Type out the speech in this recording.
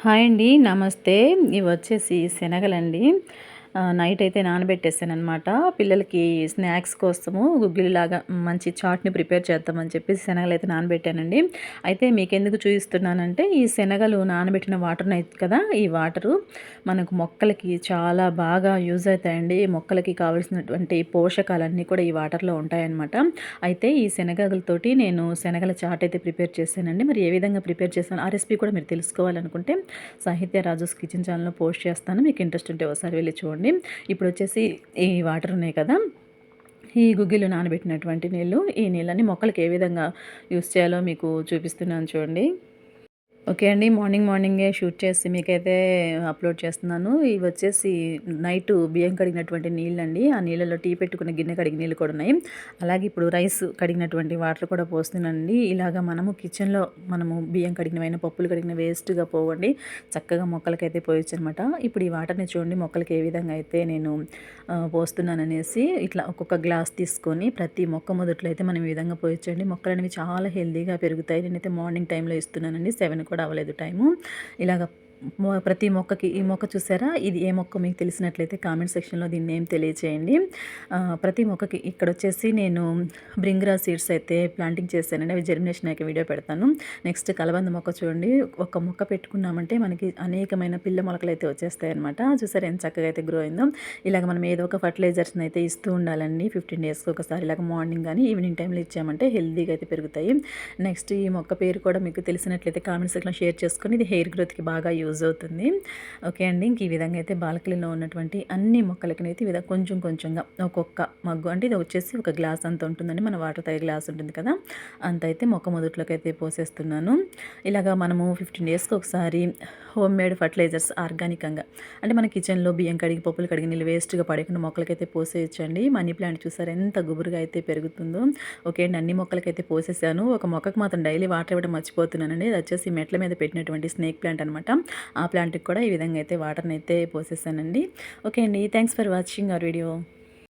Hi అండి నమస్తే. ఇవి వచ్చేసి శనగలండి. నైట్ అయితే నానబెట్టేసాను అనమాట పిల్లలకి స్నాక్స్ కోసము గుగ్గిలిలాగా మంచి చాట్ని ప్రిపేర్ చేద్దామని చెప్పేసి శనగలు అయితే నానబెట్టానండి. అయితే మీకు ఎందుకు చూపిస్తున్నానంటే ఈ శనగలు నానబెట్టిన వాటర్ అయితే కదా ఈ వాటరు మనకు మొక్కలకి చాలా బాగా యూజ్ అవుతాయండి. మొక్కలకి కావాల్సినటువంటి పోషకాలన్నీ కూడా ఈ వాటర్లో ఉంటాయన్నమాట. అయితే ఈ శనగలతోటి నేను శనగల చాట్ అయితే ప్రిపేర్ చేశానండి. మరి ఏ విధంగా ప్రిపేర్ చేశాను ఆ రెసిపీ కూడా మీరు తెలుసుకోవాలనుకుంటే సాహిత్య రాజుస్ కిచెన్ ఛానల్లో పోస్ట్ చేస్తాను. మీకు ఇంట్రెస్ట్ ఉంటే ఒకసారి వెళ్ళి చూడండి. ఇప్పుడు వచ్చేసి ఈ వాటర్ ఉన్నాయి కదా. ఈ గుగ్గిలు నానబెట్టినటువంటి నీళ్ళు ఈ నీళ్ళని మొక్కలకి ఏ విధంగా యూస్ చేయాలో మీకు చూపిస్తున్నాను చూడండి. ఓకే అండి. మార్నింగ్ మార్నింగే షూట్ చేసి మీకైతే అప్లోడ్ చేస్తున్నాను. ఇవి వచ్చేసి నైట్ బియ్యం కడిగినటువంటి నీళ్ళు అండి ఆ నీళ్ళలో టీ పెట్టుకున్న గిన్నె కడిగి నీళ్ళు కూడా ఉన్నాయి. అలాగే ఇప్పుడు రైస్ కడిగినటువంటి వాటర్ కూడా పోస్తున్నానండి. ఇలాగ మనము కిచెన్లో మనము బియ్యం కడిగినవైన పప్పులు కడిగిన వేస్ట్గా పోవండి. చక్కగా మొక్కలకైతే పోయొచ్చు అనమాట ఇప్పుడు ఈ వాటర్ని చూడండి మొక్కలకి ఏ విధంగా అయితే నేను పోస్తున్నాను అనేసి ఇట్లా ఒక్కొక్క గ్లాస్ తీసుకొని ప్రతి మొక్క మొదట్లో అయితే మనం ఈ విధంగా పోయొచ్చండి. మొక్కలు అనేవి చాలా హెల్దీగా పెరుగుతాయి. నేనైతే మార్నింగ్ టైంలో ఇస్తున్నానండి. సెవెన్ కూడా అవ్వలేదు టైము. ఇలాగ ప్రతి మొక్కకి ఈ మొక్క చూసారా? ఇది ఏ మొక్క మీకు తెలిసినట్లయితే కామెంట్ సెక్షన్లో దీన్ని ఏం తెలియచేయండి. ప్రతి మొక్కకి ఇక్కడ వచ్చేసి నేను బ్రింగ్రా సీడ్స్ అయితే ప్లాంటింగ్ చేశానండి. అవి జర్మినేషన్ అయితే వీడియో పెడతాను. నెక్స్ట్ కలబంద మొక్క చూడండి. ఒక మొక్క పెట్టుకున్నామంటే మనకి అనేకమైన పిల్ల మొలకలు అయితే వచ్చేస్తాయి అనమాట చూసారు ఎంత చక్కగా అయితే గ్రో అయిందో. ఇలాగ మనం ఏదో ఒక ఫర్టిలైజర్స్ని అయితే ఇస్తూ ఉండాలండి. ఫిఫ్టీన్ డేస్కి ఒకసారి ఇలాగ మార్నింగ్ కానీ ఈవినింగ్ టైంలో ఇచ్చామంటే హెల్దీగా అయితే పెరుగుతాయి. నెక్స్ట్ ఈ మొక్క పేరు కూడా మీకు తెలిసినట్లయితే కామెంట్ సెక్షన్లో షేర్ చేసుకొని ఇది హెయిర్ గ్రోత్కి బాగా యూజ్ యూజ్ అవుతుంది. ఓకే అండి. ఇంక ఈ విధంగా అయితే బాల్కనీలో ఉన్నటువంటి అన్ని మొక్కలకినైతే ఈ విధంగా కొంచెం కొంచెంగా ఒక్కొక్క మగ్గు అంటే ఇది వచ్చేసి ఒక గ్లాస్ అంత ఉంటుందండి. మన వాటర్ తాగే గ్లాస్ ఉంటుంది కదా. అంత అయితే మొక్క మొదట్లోకి అయితే పోసేస్తున్నాను. ఇలాగా మనము ఫిఫ్టీన్ డేస్కి ఒకసారి హోమ్ మేడ్ ఫర్టిలైజర్స్ ఆర్గానికంగా. అంటే మన కిచెన్లో బియ్యం కడిగి పప్పులు కడిగి నీళ్ళు వేస్ట్గా పడకుండా మొక్కలకైతే పోసేయచ్చండి. మనీ ప్లాంట్ చూసారు ఎంత గుబురుగా అయితే పెరుగుతుందో. ఓకే అండి. అన్ని మొక్కలకైతే పోసేసాను. ఒక మొక్కకు మాత్రం డైలీ వాటర్ ఇవ్వడం మర్చిపోతున్నానండి. అది వచ్చేసి మెట్ల మీద పెట్టినటువంటి స్నేక్ ప్లాంట్ అనమాట ఆ ప్లాంట్కి కూడా ఈ విధంగా అయితే వాటర్ని అయితే పోసేసానండి. ఓకే అండి. Thanks for watching our video.